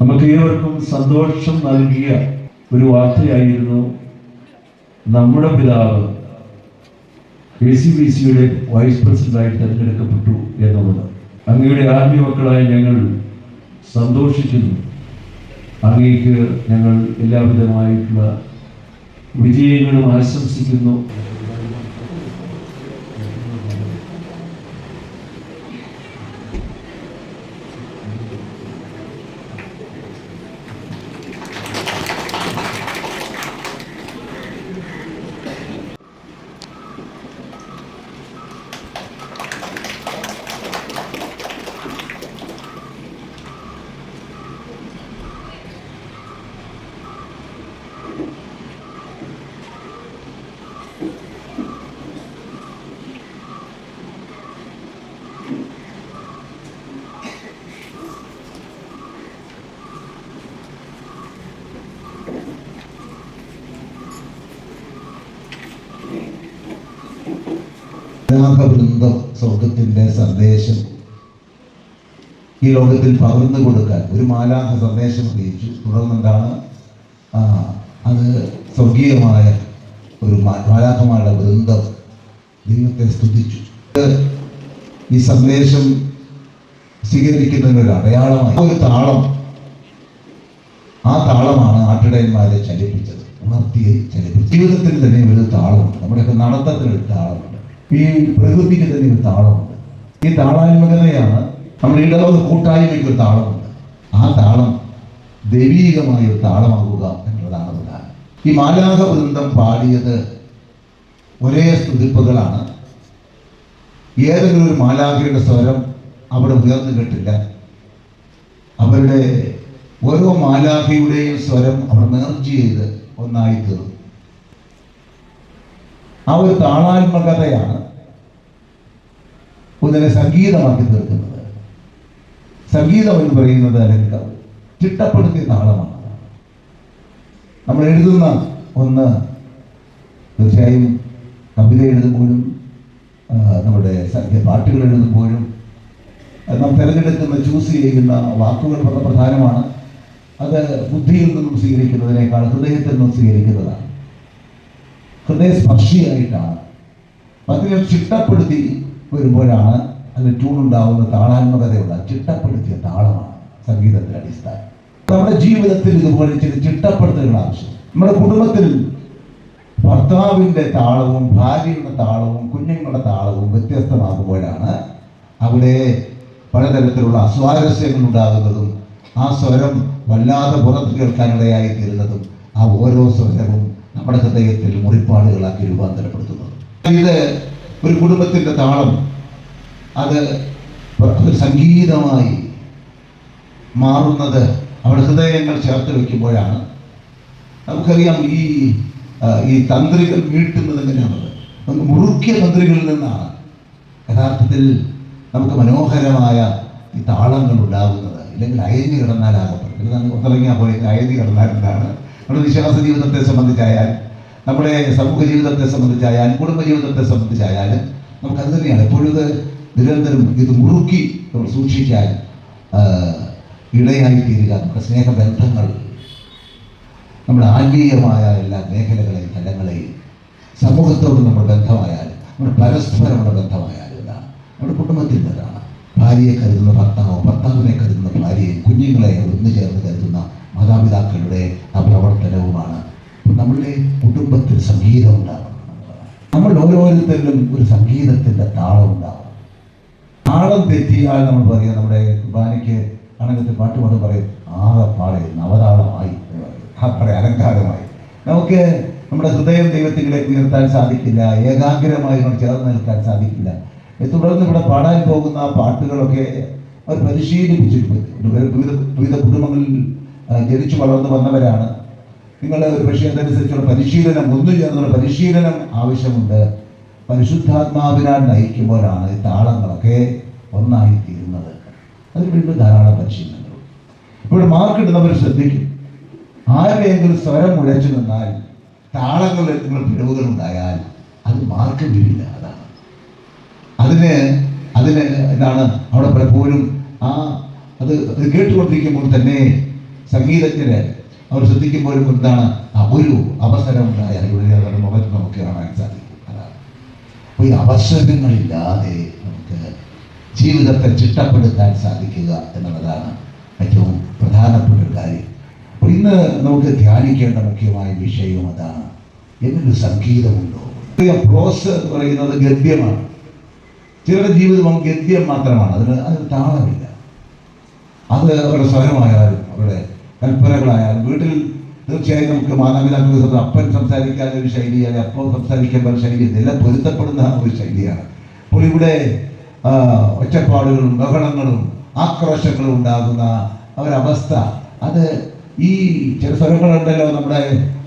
നമുക്ക് ഏവർക്കും സന്തോഷം നൽകിയ ഒരു വാർത്തയായിരുന്നു നമ്മുടെ പിതാവ് എ സി ബി സിയുടെ വൈസ് പ്രസിഡന്റായി തിരഞ്ഞെടുക്കപ്പെട്ടു എന്നുള്ളത്. അങ്ങയുടെ ആത്മീയ മക്കളായ ഞങ്ങൾ സന്തോഷിക്കുന്നു. അങ്ങേക്ക് ഞങ്ങൾ എല്ലാവിധമായിട്ടുള്ള വിജയങ്ങളും ആശംസിക്കുന്നു. വൃന്ദം സ്വർഗത്തിന്റെ സന്ദേശം ഈ ലോകത്തിൽ പകർന്നു കൊടുക്കാൻ ഒരു മാലാഹ സന്ദേശം അറിയിച്ചു. തുടർന്നെന്താണ്? അത് സ്വർഗീയമായ ഒരു മാലാഹമായ വൃന്ദം ദൈവത്തെ സ്തുതിച്ചു. ഈ സന്ദേശം സ്വീകരിക്കുന്നതിന് ഒരു അടയാളമായി. ഒരു താളം. ആ താളമാണ് ആട്ടിടയന്മാരെ ചലിപ്പിച്ചത് ഉണർത്തിയെ ചലിപ്പിച്ചത്. ജീവിതത്തിൽ തന്നെ ഒരു താളമുണ്ട്. നമ്മുടെയൊക്കെ നടത്തത്തിനൊരു താളമുണ്ട്. ഈ പ്രകൃതിക്ക് തന്നെ ഒരു താളമുണ്ട്. ഈ താളാത്മകതയാണ് നമ്മുടെ ഇടവക കൂട്ടായ്മയ്ക്ക് ഒരു താളമുണ്ട്. ആ താളം ദൈവീകമായ ഒരു താളമാകുക എന്നുള്ളതാണ് പ്രധാനം ഈ മാലാഹ വൃന്ദം പാടിയത് ഒരേ സ്തുതിപ്പുകളാണ്. ഏതെങ്കിലും ഒരു മാലാഖയുടെ സ്വരം അവിടെ ഉയർന്നു കേട്ടില്ല. അവരുടെ ഓരോ മാലാഖയുടെയും സ്വരം അവർ മേർജ് ചെയ്ത് ഒന്നായി തീർന്നു ആ ഒരു താളാത്മകതയാണ് ഒന്നിനെ സംഗീതമാക്കി തീർക്കുന്നത്. സംഗീതം എന്ന് പറയുന്നത് അല്ലെങ്കിൽ ചിട്ടപ്പെടുത്തിയ താളമാണ്. നമ്മൾ എഴുതുന്ന ഒന്ന് തീർച്ചയായും കവിത എഴുതുമ്പോഴും നമ്മുടെ പാട്ടുകൾ എഴുതുമ്പോഴും നാം തിരഞ്ഞെടുക്കുന്ന ചൂസ് ചെയ്യുന്ന വാക്കുകൾ പ്രധാനമാണ് അത് ബുദ്ധിയിൽ നിന്നും സ്വീകരിക്കുന്നതിനേക്കാൾ ഹൃദയത്തിൽ നിന്നും സ്വീകരിക്കുന്നതാണ്. ഹൃദയസ്പർശിയായിട്ടാണ്. അതിനെ ചിട്ടപ്പെടുത്തി വരുമ്പോഴാണ് അതിന് ട്യൂണുണ്ടാവുന്ന താളാത്മകതയുള്ള ചിട്ടപ്പെടുത്തിയ താളമാണ് സംഗീതത്തിന്റെ അടിസ്ഥാനം. നമ്മുടെ ജീവിതത്തിൽ ഇതുപോലെ ചില ചിട്ടപ്പെടുത്തലുകൾ ആവശ്യം നമ്മുടെ കുടുംബത്തിൽ ഭർത്താവിന്റെ താളവും ഭാര്യയുടെ താളവും കുഞ്ഞുങ്ങളുടെ താളവും വ്യത്യസ്തമാകുമ്പോഴാണ് അവിടെ പലതരത്തിലുള്ള അസ്വാരസ്യങ്ങൾ ഉണ്ടാകുന്നതും ആ സ്വരം വല്ലാതെ പുറത്ത് കേൾക്കാനിടയായി തീരുന്നതും ആ ഓരോ സ്വരവും നമ്മുടെ ഹൃദയത്തിൽ മുറിപ്പാടുകളാക്കി രൂപാന്തരപ്പെടുത്തുന്നത്. ഇത് ഒരു കുടുംബത്തിന്റെ താളം. അത് ഒരു സംഗീതമായി മാറുന്നത് അവിടെ ഹൃദയങ്ങൾ ചേർത്ത് വെക്കുമ്പോഴാണ്. നമുക്കറിയാം ഈ ഈ തന്ത്രികൾ വീട്ടുന്നത് എങ്ങനെയാണത് മുറുക്കിയ തന്ത്രികളിൽ നിന്നാണ്. യഥാർത്ഥത്തിൽ നമുക്ക് മനോഹരമായ ഈ താളങ്ങൾ ഉണ്ടാകുന്നത്. ഇല്ലെങ്കിൽ അയഞ്ഞു കിടന്നാലാകപ്പെടും നമുക്ക് ഒത്തിറങ്ങിയാൽ പോലെ അയഞ്ഞു കിടന്നാലെന്താണ് നമ്മുടെ വിശ്വാസ ജീവിതത്തെ സംബന്ധിച്ചായാൽ നമ്മുടെ സമൂഹ ജീവിതത്തെ സംബന്ധിച്ചായാലും കുടുംബ ജീവിതത്തെ സംബന്ധിച്ചായാലും നമുക്കത് തന്നെയാണ്. എപ്പോഴും ഇത് നിരന്തരം ഇത് മുറുക്കി നമ്മൾ സൂക്ഷിക്കാൻ ഇടയായി തീരുക നമ്മുടെ സ്നേഹബന്ധങ്ങൾ നമ്മുടെ ആത്മീയമായ എല്ലാ മേഖലകളെയും തലങ്ങളെയും സമൂഹത്തോട് നമ്മുടെ ബന്ധമായാലും നമ്മുടെ പരസ്പരമുള്ള ബന്ധമായാലും ഇതാണ്. നമ്മുടെ കുടുംബത്തിന്റെതാണ് ഭാര്യയെ കരുതുന്ന ഭർത്താവോ ഭർത്താവിനെ കരുതുന്ന ഭാര്യയും കുഞ്ഞുങ്ങളെ ഒന്നു ചേർന്ന് കരുതുന്ന മാതാപിതാക്കളുടെ ആ പ്രവർത്തനവുമാണ്. നമ്മളുടെ കുടുംബത്തിൽ സംഗീതം ഉണ്ടാകും നമ്മൾ ഓരോരുത്തരിലും ഒരു സംഗീതത്തിന്റെ താളം ഉണ്ടാവും താളം തെറ്റിയാൽ നമ്മൾ പറയാം നമ്മുടെ കുർബാനയ്ക്ക് ആണെങ്കിൽ പാട്ട് പാട്ട് പറയും ആകെപ്പാടെ നവതാളമായി എന്ന് പറയും. അപ്പടെ അലങ്കാരമായി. നമുക്ക് നമ്മുടെ ഹൃദയം ദൈവത്തിലേക്ക് ഉയർത്താൻ സാധിക്കില്ല ഏകാഗ്രമായി നമ്മൾ ചേർന്ന് നിൽക്കാൻ സാധിക്കില്ല. തുടർന്ന് ഇവിടെ പാടാൻ പോകുന്ന പാട്ടുകളൊക്കെ അവർ പരിശീലിപ്പിച്ചിട്ടുണ്ട്. വിവിധ കുടുംബങ്ങളിൽ ജനിച്ചു വളർന്നു വന്നവരാണ്. നിങ്ങൾ ഒരു പക്ഷേ അതനുസരിച്ചുള്ള പരിശീലനം ഒന്നു ചേർന്നുള്ള പരിശീലനം ആവശ്യമുണ്ട്. പരിശുദ്ധാത്മാവിനാൽ നയിക്കുമ്പോഴാണ് ഈ താളങ്ങളൊക്കെ ഒന്നായി തീരുന്നത്. അതിന് വീണ്ടും ധാരാളം പരിശീലനങ്ങൾ. ഇവിടെ മാർക്ക് ഇടുന്നവർ ശ്രദ്ധിക്കും. ആരുടെയെങ്കിലും സ്വരം മുഴച്ചു നിന്നാൽ താളങ്ങളിൽ നിങ്ങൾ പിഴവുകൾ ഉണ്ടായാൽ അത് മാർക്ക് വീഴില്ല അതാണ്. അതിന് അതിന് എന്താണ്? അവിടെ പലപ്പോഴും ആ അത് കേട്ടുകൊണ്ടിരിക്കുമ്പോൾ തന്നെ സംഗീതജ്ഞര് അവർ ശ്രദ്ധിക്കുമ്പോഴും എന്താണ്? ഒരു അവസരം ഉണ്ടായാൽ ഇവിടെ അവരുടെ മുഖത്ത് നമുക്ക് കാണാൻ സാധിക്കും. അതാണ്. അപ്പോൾ ഈ അവസരങ്ങളില്ലാതെ നമുക്ക് ജീവിതത്തെ ചിട്ടപ്പെടുത്താൻ സാധിക്കുക എന്നുള്ളതാണ് ഏറ്റവും പ്രധാനപ്പെട്ട ഒരു കാര്യം. അപ്പോൾ ഇന്ന് നമുക്ക് ധ്യാനിക്കേണ്ട മുഖ്യമായ വിഷയവും അതാണ്. എന്നൊരു സംഗീതമുണ്ടോ? പ്രോസ് എന്ന് പറയുന്നത് ഗദ്യമാണ്. ചിലരുടെ ജീവിതം ഗദ്യം മാത്രമാണ്. അതിന് അതിന് താളമില്ല. അത് അവരുടെ സ്വരമായാലും അവരുടെ കൽപ്പനകളായാലും വീട്ടിൽ തീർച്ചയായും നമുക്ക് മാതാപിതാക്കൾ അപ്പൻ സംസാരിക്കാൻ ഒരു ശൈലിയാണ് അല്ലെങ്കിൽ അപ്പം സംസാരിക്കാൻ ഒരു ശൈലി ഇതെല്ലാം പൊരുത്തപ്പെടുന്ന ഒരു ശൈലിയാണ്. അപ്പോൾ ഇവിടെ ഒറ്റപ്പാടുകളും ബഹളങ്ങളും ആക്രോശങ്ങളും ഉണ്ടാകുന്ന ഒരവസ്ഥ. അത് ഈ ചില സ്വരങ്ങളുണ്ടല്ലോ നമ്മുടെ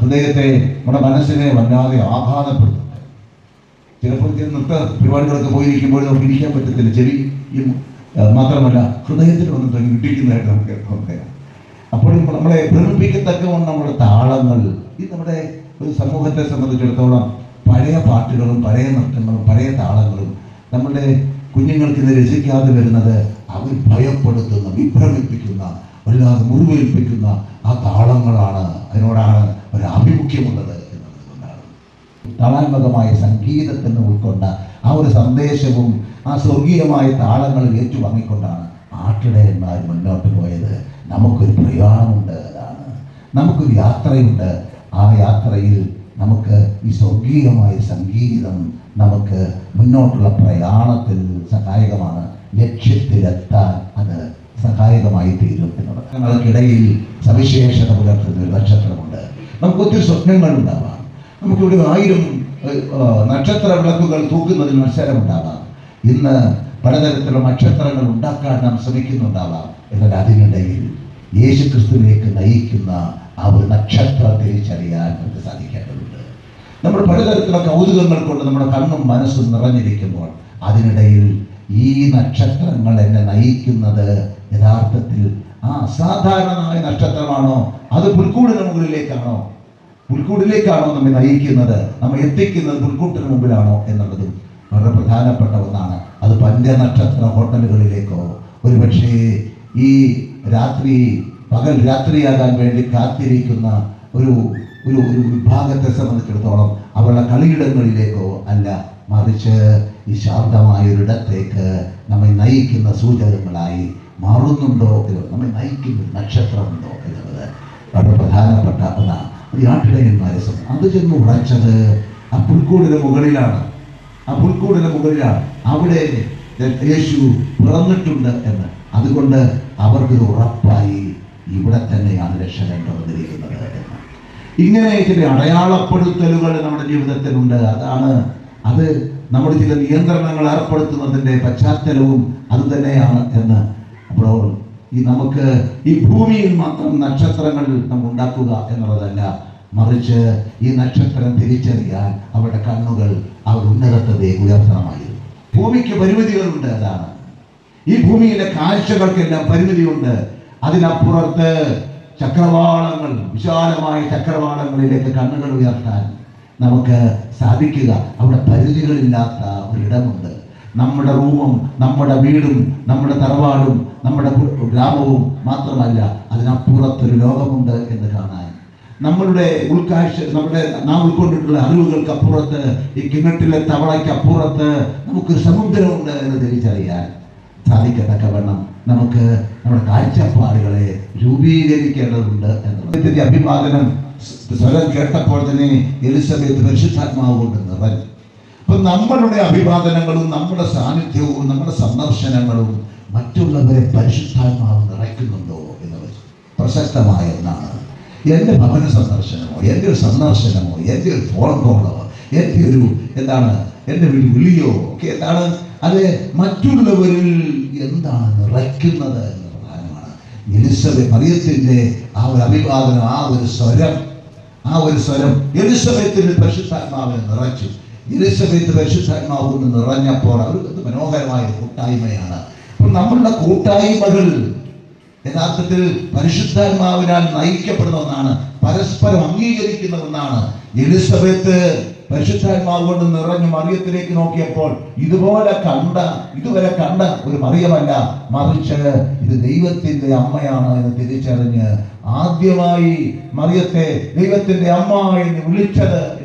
ഹൃദയത്തെ നമ്മുടെ മനസ്സിനെ വല്ലാതെ ആഘാതപ്പെടുന്നുണ്ട് ചിലപ്പോൾ ചില നൃത്ത പരിപാടികളൊക്കെ പോയിരിക്കുമ്പോൾ നമുക്ക് ഇരിക്കാൻ പറ്റത്തില്ല. ചെവി മാത്രമല്ല ഹൃദയത്തിലൊന്നും തന്നെ ഇടിക്കുന്നതായിട്ട് നമുക്ക് കഴിയാം അപ്പോൾ നമ്മളെ പ്രേരിപ്പിക്കത്തക്കവണ്ണം നമ്മുടെ താളങ്ങൾ ഇത് നമ്മുടെ ഒരു സമൂഹത്തെ സംബന്ധിച്ചിടത്തോളം പഴയ പാട്ടുകളും പഴയ നൃത്തങ്ങളും പഴയ താളങ്ങളും നമ്മുടെ കുഞ്ഞുങ്ങൾക്ക് ഇത് രസിക്കാതെ വരുന്നത് അവർ ഭയപ്പെടുത്തുന്ന വിഭ്രമിപ്പിക്കുന്ന വല്ലാതെ മുറിവേൽപ്പിക്കുന്ന ആ താളങ്ങളാണ് അതിനോടാണ് ഒരു ആഭിമുഖ്യമുള്ളത് എന്നുള്ളത് കൊണ്ടാണ്. താളാത്മകമായ സംഗീതത്തിന് ഉൾക്കൊണ്ട ആ ഒരു സന്ദേശവും ആ സ്വർഗീയമായ താളങ്ങളും ഏറ്റുവാങ്ങിക്കൊണ്ടാണ് ആട്ടിടയന്മാർ മുന്നോട്ട് പോയത്. നമുക്കൊരു പ്രയാണമുണ്ട് അതാണ് നമുക്കൊരു യാത്രയുണ്ട്. ആ യാത്രയിൽ നമുക്ക് ഈ സ്വർഗീയമായ സംഗീതം നമുക്ക് മുന്നോട്ടുള്ള പ്രയാണത്തിൽ സഹായകമാണ്. ലക്ഷ്യത്തിലെത്താൻ അത് സഹായകമായി തീരും എന്നുള്ളത്. ഞങ്ങൾക്കിടയിൽ സവിശേഷത പുലർത്തുന്ന ഒരു നക്ഷത്രമുണ്ട്. നമുക്ക് ഒത്തിരി സ്വപ്നങ്ങൾ ഉണ്ടാവാം. നമുക്കിവിടെ ആയിരം നക്ഷത്ര വിളക്കുകൾ തൂക്കുന്നതിൽ മത്സരമുണ്ടാവാം. ഇന്ന് പലതരത്തിലുള്ള നക്ഷത്രങ്ങൾ ഉണ്ടാക്കാൻ നാം ശ്രമിക്കുന്നുണ്ടാവാം എന്നാൽ അതിനിടയിൽ യേശു ക്രിസ്തുവിലേക്ക് നയിക്കുന്ന ആ ഒരു നക്ഷത്രം തിരിച്ചറിയാൻ നമുക്ക് സാധിക്കേണ്ടതുണ്ട്. നമ്മൾ പലതരത്തിലുള്ള കൗതുകങ്ങൾ കൊണ്ട് നമ്മുടെ കണ്ണും മനസ്സും നിറഞ്ഞിരിക്കുമ്പോൾ അതിനിടയിൽ ഈ നക്ഷത്രങ്ങൾ എന്നെ നയിക്കുന്നത് യഥാർത്ഥത്തിൽ ആ അസാധാരണമായ നക്ഷത്രമാണോ? അത് പുൽക്കൂടിന് മുകളിലേക്കാണോ? പുൽക്കൂടിലേക്കാണോ നമ്മെ നയിക്കുന്നത്? നമ്മെ എത്തിക്കുന്നത് പുൽക്കൂട്ടിന് മുമ്പിലാണോ എന്നുള്ളതും വളരെ പ്രധാനപ്പെട്ട ഒന്നാണ്. അത് പഞ്ചനക്ഷത്ര ഹോട്ടലുകളിലേക്കോ. ഒരുപക്ഷേ ഈ രാത്രി പകൽ രാത്രിയാകാൻ വേണ്ടി കാത്തിരിക്കുന്ന ഒരു ഒരു ഒരു വിഭാഗത്തെ സംബന്ധിച്ചിടത്തോളം അവരുടെ കളിയിടങ്ങളിലേക്കോ അല്ല മറിച്ച് ഈ ശാന്തമായൊരിടത്തേക്ക് നമ്മെ നയിക്കുന്ന സൂചകങ്ങളായി മാറുന്നുണ്ടോ എന്ന് നമ്മെ നയിക്കുന്ന നക്ഷത്രമുണ്ടോ എന്നുള്ളത് വളരെ പ്രധാനപ്പെട്ട ഒന്നാണ്. ഈ ആട്ടിടയന്മാരെ അത് ചെന്ന് ഉറച്ചത് ആ പുൽക്കൂടിന് മുകളിലാണ്. ആ പുൽക്കൂടിന് മുകളിലാണ് അവിടെ യേശു പിറന്നിട്ടുണ്ട് എന്ന്. അതുകൊണ്ട് അവർക്ക് ഉറപ്പായി ഇവിടെ തന്നെയാണ് രക്ഷ എന്ന്. ഇങ്ങനെ ചില അടയാളപ്പെടുത്തലുകൾ നമ്മുടെ ജീവിതത്തിലുണ്ട്. അതാണ് അത് നമ്മൾ ചില നിയന്ത്രണങ്ങൾ ഏർപ്പെടുത്തുന്നതിന്റെ പശ്ചാത്തലവും അത് തന്നെയാണ് എന്ന് അപ്പോൾ ഈ നമുക്ക് ഈ ഭൂമിയിൽ മാത്രം നക്ഷത്രങ്ങൾ നമ്മൾ ഉണ്ടാക്കുക എന്നുള്ളതല്ല മറിച്ച് ഈ നക്ഷത്രം തിരിച്ചറിയാൻ അവരുടെ കണ്ണുകൾ അവർ ഉന്നതത്തെ ഉയർത്തണമായിരുന്നു. ഭൂമിക്ക് പരിമിതികളുണ്ട് അതാണ്. ഈ ഭൂമിയിലെ കാഴ്ചകൾക്കെല്ലാം പരിമിതിയുണ്ട്. അതിനപ്പുറത്ത് ചക്രവാളങ്ങൾ വിശാലമായ ചക്രവാളങ്ങളിലേക്ക് കണ്ണുകൾ ഉയർത്താൻ നമുക്ക് സാധിക്കുക. അവിടെ പരിധികളില്ലാത്ത ഒരിടമുണ്ട്. നമ്മുടെ റൂമും നമ്മുടെ വീടും നമ്മുടെ തറവാടും നമ്മുടെ ഗ്രാമവും മാത്രമല്ല അതിനപ്പുറത്തൊരു ലോകമുണ്ട് എന്ന് കാണാൻ നമ്മളുടെ ഉൾക്കാഴ്ച നമ്മുടെ നാം ഉൾക്കൊണ്ടിട്ടുള്ള അറിവുകൾക്ക് അപ്പുറത്ത് ഈ കിണറ്റിലെ തവളയ്ക്ക് അപ്പുറത്ത് നമുക്ക് സമുദ്രമുണ്ട് എന്ന് തിരിച്ചറിയാൻ സാധിക്കത്തക്കവണ്ണം നമുക്ക് നമ്മുടെ കാഴ്ചപ്പാടുകളെ രൂപീകരിക്കേണ്ടതുണ്ട് എന്നുള്ളത്. അഭിവാദനം സ്വരം കേട്ടപ്പോൾ തന്നെ എലിസബത്ത് പരിശുദ്ധാത്മാവ് കൊണ്ട് നിറഞ്ഞു. അപ്പൊ നമ്മളുടെ അഭിവാദനങ്ങളും നമ്മുടെ സാന്നിധ്യവും നമ്മുടെ സന്ദർശനങ്ങളും മറ്റുള്ളവരെ പരിശുദ്ധാത്മാവ് നിറയ്ക്കുന്നുണ്ടോ എന്നുള്ളത് പ്രശസ്തമായ ഒന്നാണ്. എന്റെ ഭവന സന്ദർശനമോ എന്റെ ഒരു സന്ദർശനമോ എന്റെ ഒരു ഫോൺ കോളോ എന്റെ ഒരു എന്താണ് എന്റെ ഒരു വിളിയോ ഒക്കെ എന്താണ് അത് മറ്റുള്ളവരിൽ എന്താണ് നിറയ്ക്കുന്നത് എന്ന് പ്രധാനമാണ്. എലിസബെ മറിയത്തിന്റെ ആ ഒരു അഭിവാദനം ആ ഒരു സ്വരം ആ ഒരു സ്വരം എലിസബത്തിന് പരിശുദ്ധാത്മാവിനെ നിറച്ചു. എലിസബത്ത് പരിശുദ്ധാത്മാവ് നിറഞ്ഞപ്പോൾ അവർക്ക് മനോഹരമായ കൂട്ടായ്മയാണ്. അപ്പം നമ്മളുടെ കൂട്ടായ്മകൾ യഥാർത്ഥത്തിൽ പരിശുദ്ധാത്മാവിനാൽ നയിക്കപ്പെടുന്ന ഒന്നാണ്. പരസ്പരം അംഗീകരിക്കുന്ന ഒന്നാണ്. എലിസബത്ത് പരിശുദ്ധാത്മാവ് കൊണ്ട് നിറഞ്ഞു മറിയത്തിലേക്ക് നോക്കിയപ്പോൾ ഇതുപോലെ കണ്ട ഇതുവരെ കണ്ട ഒരു മറിയമല്ല. മറിച്ച് ഇത് ദൈവത്തിന്റെ അമ്മയാണ് എന്ന് തിരിച്ചറിഞ്ഞ് ആദ്യമായി മറിയത്തെ ദൈവത്തിന്റെ അമ്മ എന്ന് വിളിച്ചത്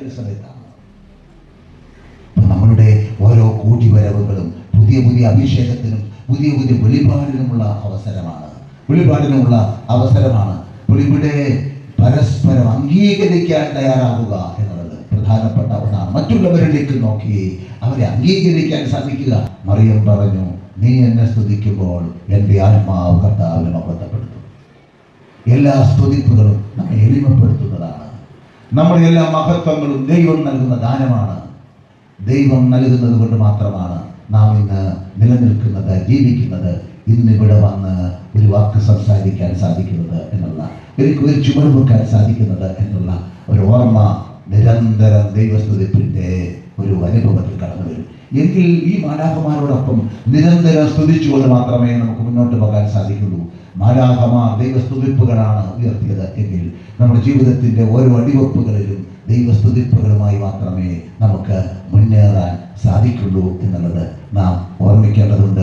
നമ്മളുടെ ഓരോ കൂടിവരവുകളും പുതിയ പുതിയ അഭിഷേകത്തിനും പുതിയ പുതിയ വെളിപാടിനുമുള്ള അവസരമാണ്. വെളിപാടിനുമുള്ള അവസരമാണ്. ഇവിടെ പരസ്പരം അംഗീകരിക്കാൻ തയ്യാറാവുക എന്നുള്ളത് പ്രധാനപ്പെട്ട ഒന്നാണ്. മറ്റുള്ളവരിലേക്ക് നോക്കി അവരെ അംഗീകരിക്കാൻ സാധിക്കുക. മറിയം പറഞ്ഞു നീ എന്നെ സ്തുതിക്കുമ്പോൾ എന്റെ ആത്മാവ് കർത്താവിനെ മഹത്വപ്പെടുത്തും എല്ലാ സ്തുതിപ്പുകളും നമ്മെ എളിമപ്പെടുത്തുന്നതാണ്. നമ്മുടെ എല്ലാ മഹത്വങ്ങളും ദൈവം നൽകുന്ന ദാനമാണ്. ദൈവം നൽകുന്നത് കൊണ്ട് മാത്രമാണ് നാം ഇന്ന് നിലനിൽക്കുന്നത് ജീവിക്കുന്നത്. ഇന്നിവിടെ വന്ന് ഒരു വാക്ക് സംസാരിക്കാൻ സാധിക്കുന്നത് എന്നുള്ള എനിക്ക് ഒരു ചുമട് വെക്കാൻ സാധിക്കുന്നത് എന്നുള്ള ഒരു ഓർമ്മ നിരന്തരം ദൈവസ്തുതിപ്പിന്റെ ഒരു അനുഭവത്തിൽ കടന്നു വരും. എങ്കിൽ ഈ മാലാഹമാരോടൊപ്പം നിരന്തരം സ്തുതിച്ചുകൊണ്ട് മാത്രമേ നമുക്ക് മുന്നോട്ട് പോകാൻ സാധിക്കുള്ളൂ. മാലാഹമാർ ദൈവസ്തുതിപ്പുകളാണ് ഉയർത്തിയത് എങ്കിൽ നമ്മുടെ ജീവിതത്തിന്റെ ഓരോ അടിവെപ്പുകളിലും ദൈവസ്തുതിപ്പുകളുമായി മാത്രമേ നമുക്ക് മുന്നേറാൻ സാധിക്കുള്ളൂ എന്നുള്ളത് നാം ഓർമ്മിക്കേണ്ടതുണ്ട്.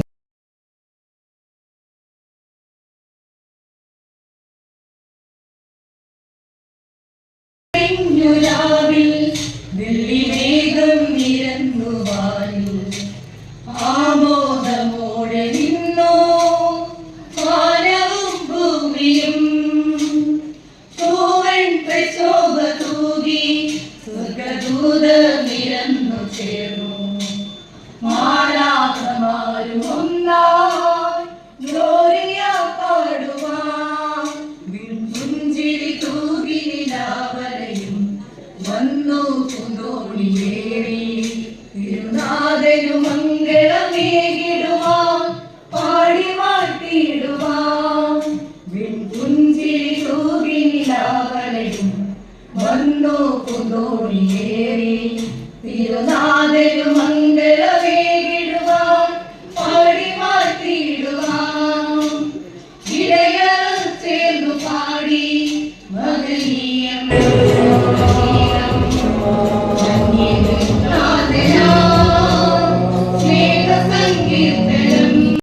you കൊണ്ടോ കൊണ്ടോടിയേറി തിരുനാഥരു മംഗള